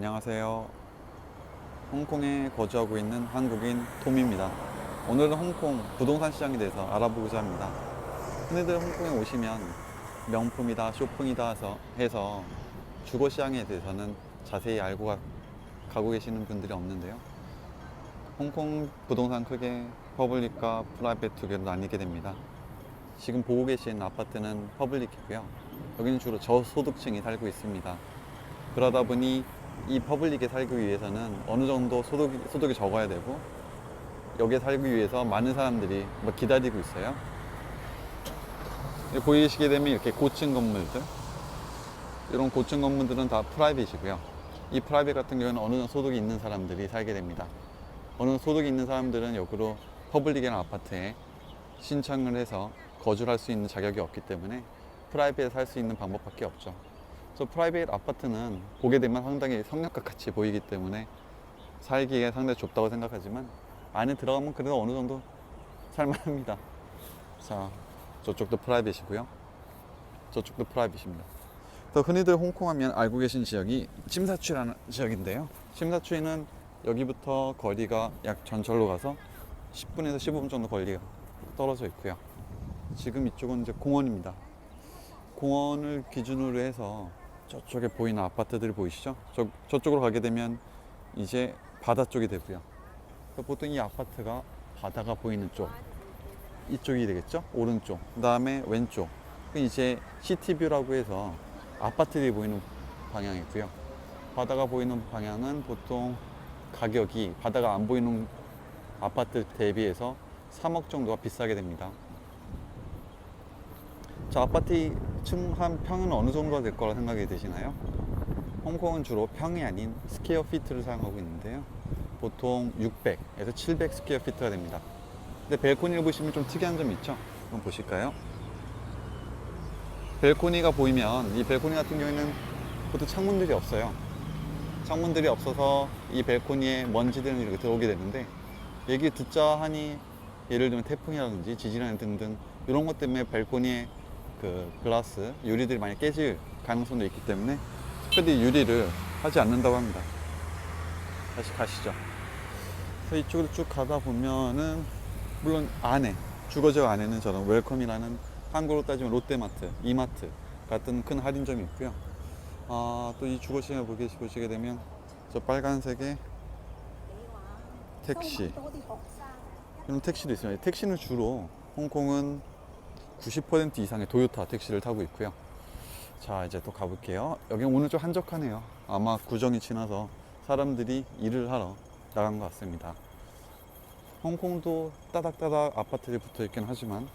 안녕하세요. 홍콩에 거주하고 있는 한국인 톰입니다. 오늘은 홍콩 부동산 시장에 대해서 알아보고자 합니다. 흔히들 홍콩에 오시면 명품이다, 쇼핑이다 해서, 주거 시장에 대해서는 자세히 알고 가, 가고 계시는 분들이 없는데요. 홍콩 부동산 크게 퍼블릭과 프라이빗 두 개로 나뉘게 됩니다. 지금 보고 계신 아파트는 퍼블릭이고요. 여기는 주로 저소득층이 살고 있습니다. 그러다 보니 이 퍼블릭에 살기 위해서는 어느 정도 소득이, 소득이 적어야 되고 여기에 살기 위해서 많은 사람들이 뭐 기다리고 있어요. 보이시게 되면 이렇게 고층 건물들 이런 고층 건물들은 다 프라이빗이고요. 이 프라이빗 같은 경우는 어느 정도 소득이 있는 사람들이 살게 됩니다. 어느 소득이 있는 사람들은 역으로 퍼블릭이라는 아파트에 신청을 해서 거주를 할수 있는 자격이 없기 때문에 프라이빗에 살 수 있는 방법밖에 없죠. 그래서 프라이빗 아파트는 보게 되면 상당히 성역과 같이 보이기 때문에 살기에 상당히 좁다고 생각하지만 안에 들어가면 그래도 어느 정도 살만합니다. 자, 저쪽도 프라이빗이고요. 저쪽도 프라이빗입니다. 또 흔히들 홍콩 하면 알고 계신 지역이 침사추라는 지역인데요. 침사추에는 여기부터 거리가 약 전철로 가서 10분에서 15분 정도 거리가 떨어져 있고요. 지금 이쪽은 이제 공원입니다. 공원을 기준으로 해서 저쪽에 보이는 아파트들이 보이시죠? 저, 저쪽으로 가게 되면 이제 바다 쪽이 되고요. 그래서 보통 이 아파트가 바다가 보이는 쪽 이쪽이 되겠죠? 오른쪽. 그 다음에 왼쪽. 그 이제 시티뷰라고 해서 아파트들이 보이는 방향이고요. 바다가 보이는 방향은 보통 가격이 바다가 안 보이는 아파트 대비해서 3억 정도가 비싸게 됩니다. 자, 아파트 층 한 평은 어느 정도가 될 거라 생각이 드시나요? 홍콩은 주로 평이 아닌 스퀘어 피트를 사용하고 있는데요. 보통 600에서 700 스퀘어 피트가 됩니다. 근데 벨코니를 보시면 좀 특이한 점이 있죠? 한번 보실까요? 벨코니가 보이면 이 벨코니 같은 경우에는 보통 창문들이 없어요. 창문들이 없어서 이 벨코니에 먼지들은 이렇게 들어오게 되는데 얘기 듣자 하니 예를 들면 태풍이라든지 지진이나 등등 이런 것 때문에 벨코니에 그 글라스 유리들이 많이 깨질 가능성도 있기 때문에 특별히 유리를 하지 않는다고 합니다. 다시 가시죠. 그래서 이쪽으로 쭉 가다 보면은 물론 안에 주거지역 안에는 저는 웰컴이라는 한국으로 따지면 롯데마트, 이마트 같은 큰 할인점이 있고요. 아, 또 이 주거시장을 보게 보시게 되면 저 빨간색의 택시 이런 택시도 있어요. 택시는 주로 홍콩은 90% 이상의 도요타 택시를 타고 있고요. 자, 이제 또 가볼게요. 여기는 오늘 좀 한적하네요. 아마 구정이 지나서 사람들이 일을 하러 나간 것 같습니다. 홍콩도 따닥따닥 아파트들이 붙어 있긴 하지만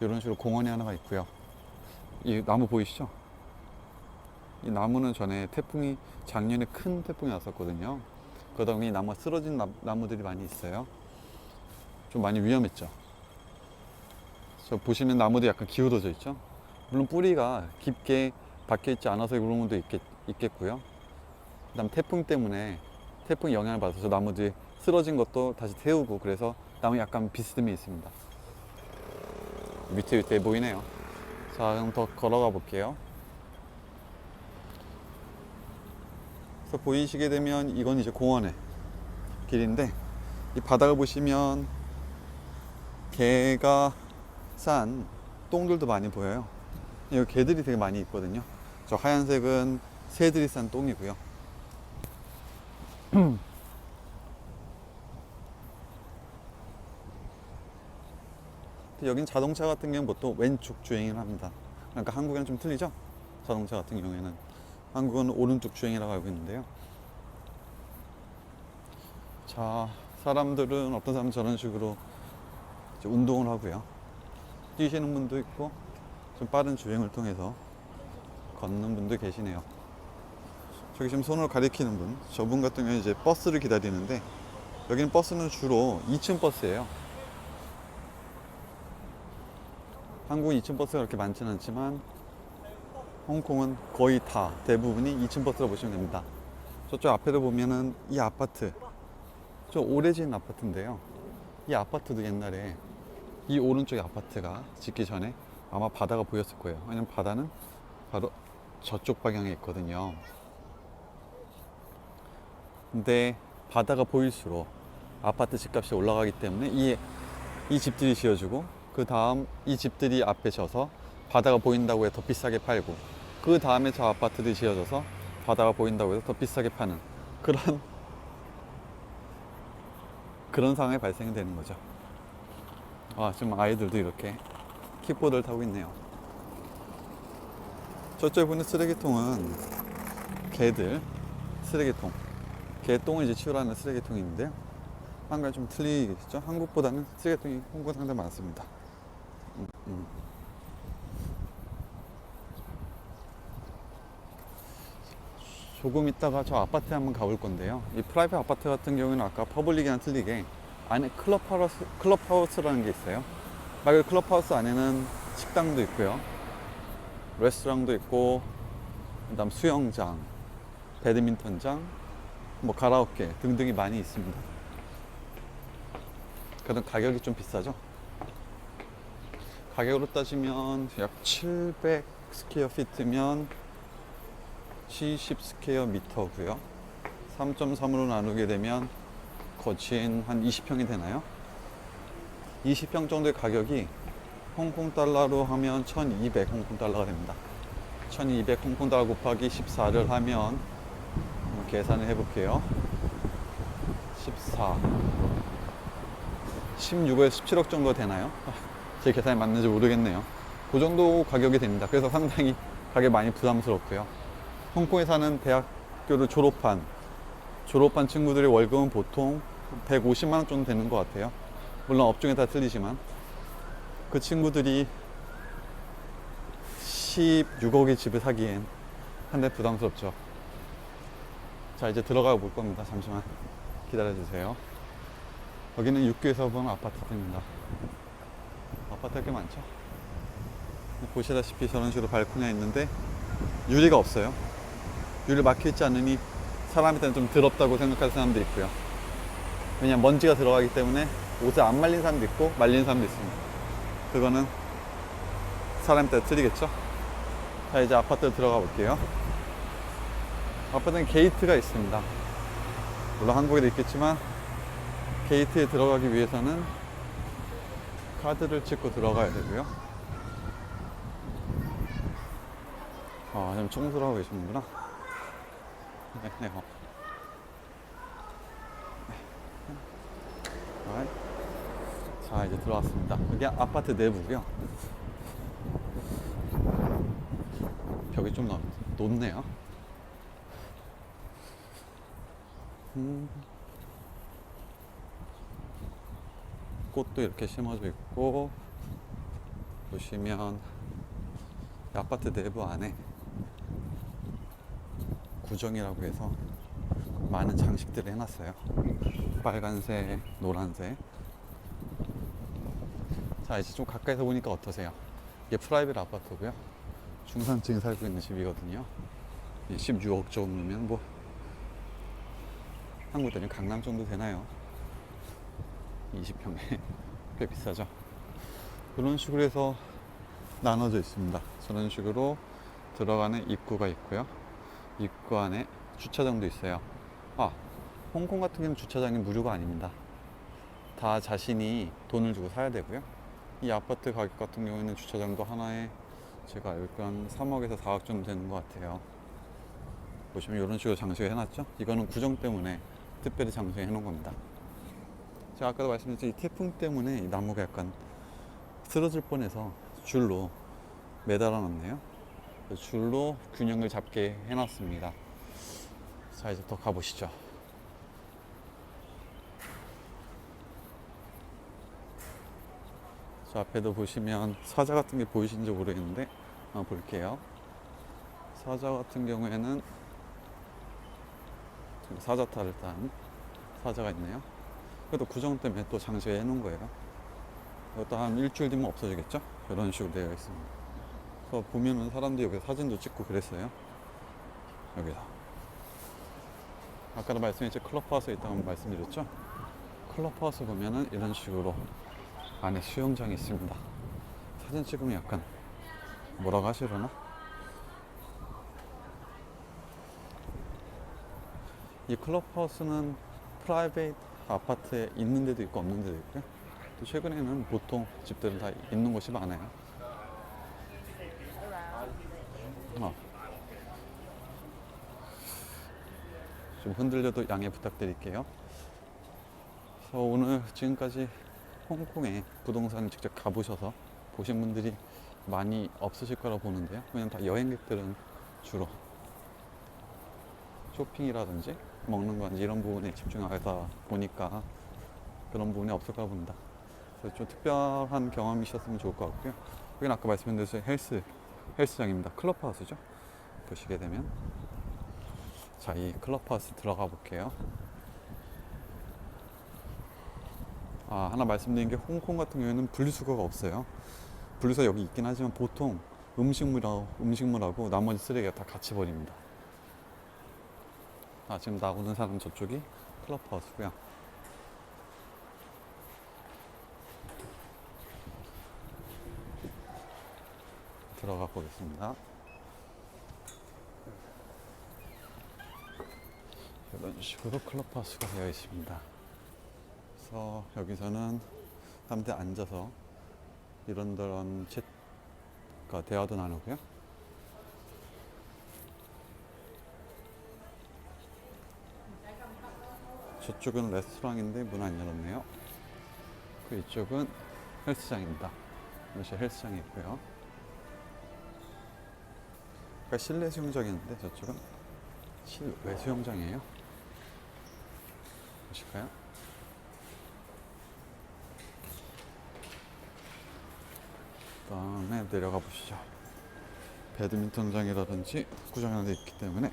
이런 식으로 공원이 하나가 있고요. 이 나무 보이시죠? 이 나무는 전에 태풍이 작년에 큰 태풍이 왔었거든요. 그러다 보니 나무가 쓰러진 나, 나무들이 많이 있어요. 좀 많이 위험했죠. 저 보시면 나무도 약간 기울어져 있죠. 물론 뿌리가 깊게 박혀 있지 않아서 그런 것도 있겠, 있겠고요. 그다음 태풍 때문에 태풍 영향을 받아서 나무들이 쓰러진 것도 다시 태우고 그래서 나무 약간 비스듬히 있습니다. 밑에 밑에 보이네요. 자, 그럼 더 걸어가 볼게요. 그래서 보이시게 되면 이건 이제 공원의 길인데 이 바닥을 보시면 개가 싼 똥들도 많이 보여요. 여기 개들이 되게 많이 있거든요. 저 하얀색은 새들이 싼 똥이고요. 여긴 자동차 같은 경우는 보통 왼쪽 주행을 합니다. 그러니까 한국이랑 좀 틀리죠? 자동차 같은 경우에는 한국은 오른쪽 주행이라고 알고 있는데요. 자, 사람들은 어떤 사람은 저런 식으로 운동을 하고요. 뛰시는 분도 있고 좀 빠른 주행을 통해서 걷는 분도 계시네요. 저기 지금 손으로 가리키는 분, 저분 같은 경우는 이제 버스를 기다리는데 여기는 버스는 주로 2층 버스예요. 한국은 2층 버스가 그렇게 많지는 않지만 홍콩은 거의 다 대부분이 2층 버스라 보시면 됩니다. 저쪽 앞에도 보면은 이 아파트, 저 오래 지은 아파트인데요. 이 아파트도 옛날에 이 오른쪽에 아파트가 짓기 전에 아마 바다가 보였을 거예요. 왜냐면 바다는 바로 저쪽 방향에 있거든요. 근데 바다가 보일수록 아파트 집값이 올라가기 때문에 이, 이 집들이 지어주고 그 다음 이 집들이 앞에 져서 바다가 보인다고 해서 더 비싸게 팔고 그 다음에 저 아파트들이 지어져서 바다가 보인다고 해서 더 비싸게 파는 그런 그런 상황이 발생이 되는 거죠. 아, 지금 아이들도 이렇게 킥보드를 타고 있네요. 저쪽에 보는 쓰레기통은 개들 쓰레기통. 개 똥을 이제 치우라는 쓰레기통인데요. 한 가지 좀 틀리겠죠? 한국보다는 쓰레기통이 홍보 상당히 많습니다. 음, 음. 조금 있다가 저 아파트에 한번 가볼 건데요. 이 프라이빗 아파트 같은 경우는 아까 퍼블릭이랑 틀리게 안에 클럽하우스, 클럽하우스라는 게 있어요. 말 클럽하우스 안에는 식당도 있고요. 레스토랑도 있고, 그 다음 수영장, 배드민턴장, 뭐 가라오케 등등이 많이 있습니다. 그런 가격이 좀 비싸죠? 가격으로 따지면 약 700 스퀘어 피트면 70 스퀘어 미터고요. 3.3으로 나누게 되면 거친 한 20평이 되나요? 20평 정도의 가격이 홍콩 달러로 하면 1200 홍콩 달러가 됩니다. 1200 홍콩 달러 곱하기 14를 하면 계산을 해볼게요. 14 16에서 17억 정도 되나요? 아, 제 계산이 맞는지 모르겠네요. 그 정도 가격이 됩니다. 그래서 상당히 가격이 많이 부담스럽고요. 홍콩에 사는 대학교를 졸업한 졸업한 친구들의 월급은 보통 150만 원 정도 되는 것 같아요. 물론 업종에 다 틀리지만 그 친구들이 16억의 집을 사기엔 상당히 부담스럽죠. 자 이제 들어가 볼 겁니다. 잠시만 기다려 주세요. 여기는 육교에서 본 아파트입니다. 아파트가 꽤 많죠. 보시다시피 저런 식으로 발코니가 있는데 유리가 없어요. 유리 막혀 있지 않으니 사람한테는 좀 더럽다고 생각하는 사람도 있고요. 왜냐면 먼지가 들어가기 때문에 옷을 안 말린 사람도 있고 말린 사람도 있습니다. 그거는 사람에 따라 틀리겠죠? 자, 이제 아파트 들어가 볼게요. 아파트는 게이트가 있습니다. 물론 한국에도 있겠지만 게이트에 들어가기 위해서는 카드를 찍고 들어가야 되고요. 아, 지금 청소를 하고 계시는구나. 네, 네, 어. 네. 자, 이제 들어왔습니다. 여기 아파트 내부고요. 벽이 좀 넓, 높네요. 음. 꽃도 이렇게 심어져 있고 보시면 이 아파트 내부 안에 구정이라고 해서 많은 장식들을 해놨어요. 빨간색, 노란색. 자 이제 좀 가까이서 보니까 어떠세요? 이게 프라이빗 아파트고요. 중산층이 살고 있는 집이거든요. 16억 정도면 뭐 한국 돈이 강남 정도 되나요? 20평에 꽤 비싸죠. 그런 식으로 해서 나눠져 있습니다. 저런 식으로 들어가는 입구가 있고요. 입구 안에 주차장도 있어요. 아, 홍콩 같은 경우는 주차장이 무료가 아닙니다. 다 자신이 돈을 주고 사야 되고요. 이 아파트 가격 같은 경우에는 주차장도 하나에 제가 알기로 한 3억에서 4억 정도 되는 것 같아요. 보시면 이런 식으로 장식을 해놨죠? 이거는 구정 때문에 특별히 장식해 놓은 겁니다. 제가 아까도 말씀드렸죠. 이 태풍 때문에 이 나무가 약간 쓰러질 뻔해서 줄로 매달아 놨네요. 그 줄로 균형을 잡게 해놨습니다. 자, 이제 더 가보시죠. 저 앞에도 보시면 사자 같은 게 보이시는지 모르겠는데, 한번 볼게요. 사자 같은 경우에는 사자타를 딴 사자가 있네요. 그래도 구정 때문에 또 장식해 놓은 거예요. 이것도 한 일주일 뒤면 없어지겠죠? 이런 식으로 되어 있습니다. 그래서 보면은 사람들이 여기서 사진도 찍고 그랬어요. 여기서. 아까도 말씀했죠. 클럽하우스에 있다고 말씀드렸죠? 클럽하우스 보면은 이런 식으로 안에 수영장이 있습니다. 사진 찍으면 약간 뭐라고 하시려나? 이 클럽하우스는 프라이베이트 아파트에 있는 데도 있고 없는 데도 있고요. 또 최근에는 보통 집들은 다 있는 곳이 많아요. 어. 좀 흔들려도 양해 부탁드릴게요. 그래서 오늘 지금까지 홍콩에 부동산 직접 가보셔서 보신 분들이 많이 없으실 거라 보는데요. 왜냐면 다 여행객들은 주로 쇼핑이라든지 먹는 거 이런 부분에 집중하다 보니까 그런 부분이 없을 거라 봅니다. 그래서 좀 특별한 경험이셨으면 좋을 것 같고요. 여기는 아까 말씀드린 대로 헬스 헬스장입니다. 클럽하우스죠. 보시게 되면 자, 이 클럽하우스 들어가 볼게요. 아, 하나 말씀드린 게 홍콩 같은 경우에는 분리수거가 없어요. 분리수거 여기 있긴 하지만 보통 음식물하고, 음식물하고 나머지 쓰레기가 다 같이 버립니다. 아, 지금 나오는 사람 저쪽이 클럽하우스고요. 들어가 보겠습니다. 이런 식으로 클럽하우스가 되어 있습니다. 그래서 여기서는 사람들 앉아서 이런저런 챗, 그 대화도 나누고요. 저쪽은 레스토랑인데 문 안 열었네요. 그 이쪽은 헬스장입니다. 이것이 헬스장이 있고요. 그러니까 실내 수영장이었는데 저쪽은 실외 수영장이에요. 보실까요? 다음에 내려가 보시죠. 배드민턴장이라든지 구장이 돼 있기 때문에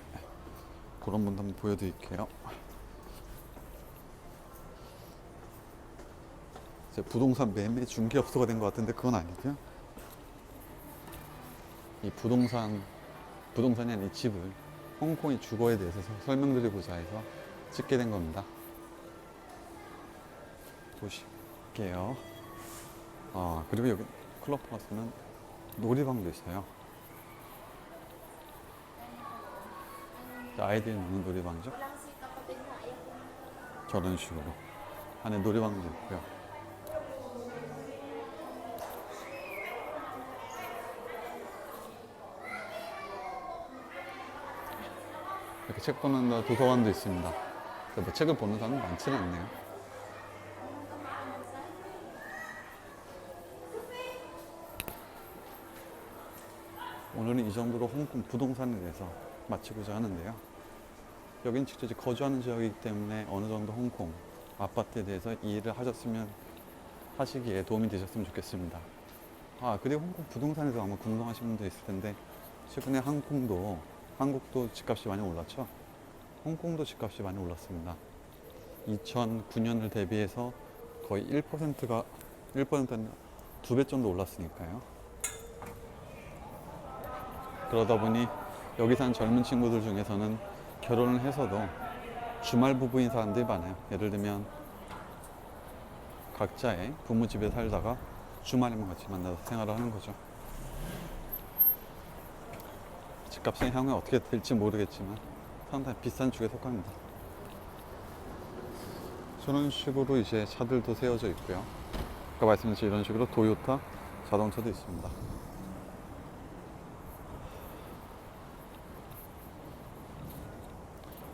그런 분도 한번 보여드릴게요. 이제 부동산 매매 중개업소가 된 것 같은데 그건 아니고요. 이 부동산 부동산이 아닌 집을 홍콩의 주거에 대해서 서- 설명드리고자 해서 찍게 된 겁니다. 보실게요. 아 그리고 여기 클럽하우스는 놀이방도 있어요. 자, 아이들이 노는 놀이방이죠. 저런 식으로 안에 놀이방도 있고요. 이렇게 책 보는 데 도서관도 있습니다. 뭐 책을 보는 사람은 많지는 않네요. 오늘은 이 정도로 홍콩 부동산에 대해서 마치고자 하는데요. 여긴 직접 거주하는 지역이기 때문에 어느 정도 홍콩 아파트에 대해서 이해를 하셨으면 하시기에 도움이 되셨으면 좋겠습니다. 아 그리고 홍콩 부동산에서 아마 궁금하신 분도 있을 텐데 최근에 홍콩도 한국도 집값이 많이 올랐죠. 홍콩도 집값이 많이 올랐습니다. 2009년을 대비해서 거의 1%가 1%는 두 배 정도 올랐으니까요. 그러다 보니 여기 산 젊은 친구들 중에서는 결혼을 해서도 주말 부부인 사람들이 많아요. 예를 들면 각자의 부모 집에 살다가 주말에만 같이 만나서 생활을 하는 거죠. 집값은 향후에 어떻게 될지 모르겠지만 상당히 비싼 축에 속합니다. 저런 식으로 이제 차들도 세워져 있고요. 아까 말씀드린 이런 식으로 도요타 자동차도 있습니다.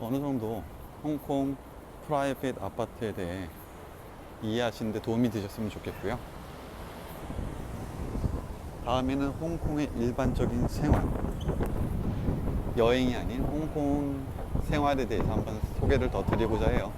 어느 정도 홍콩 프라이빗 아파트에 대해 이해하시는데 도움이 되셨으면 좋겠고요. 다음에는 홍콩의 일반적인 생활, 여행이 아닌 홍콩 생활에 대해서 한번 소개를 더 드리고자 해요.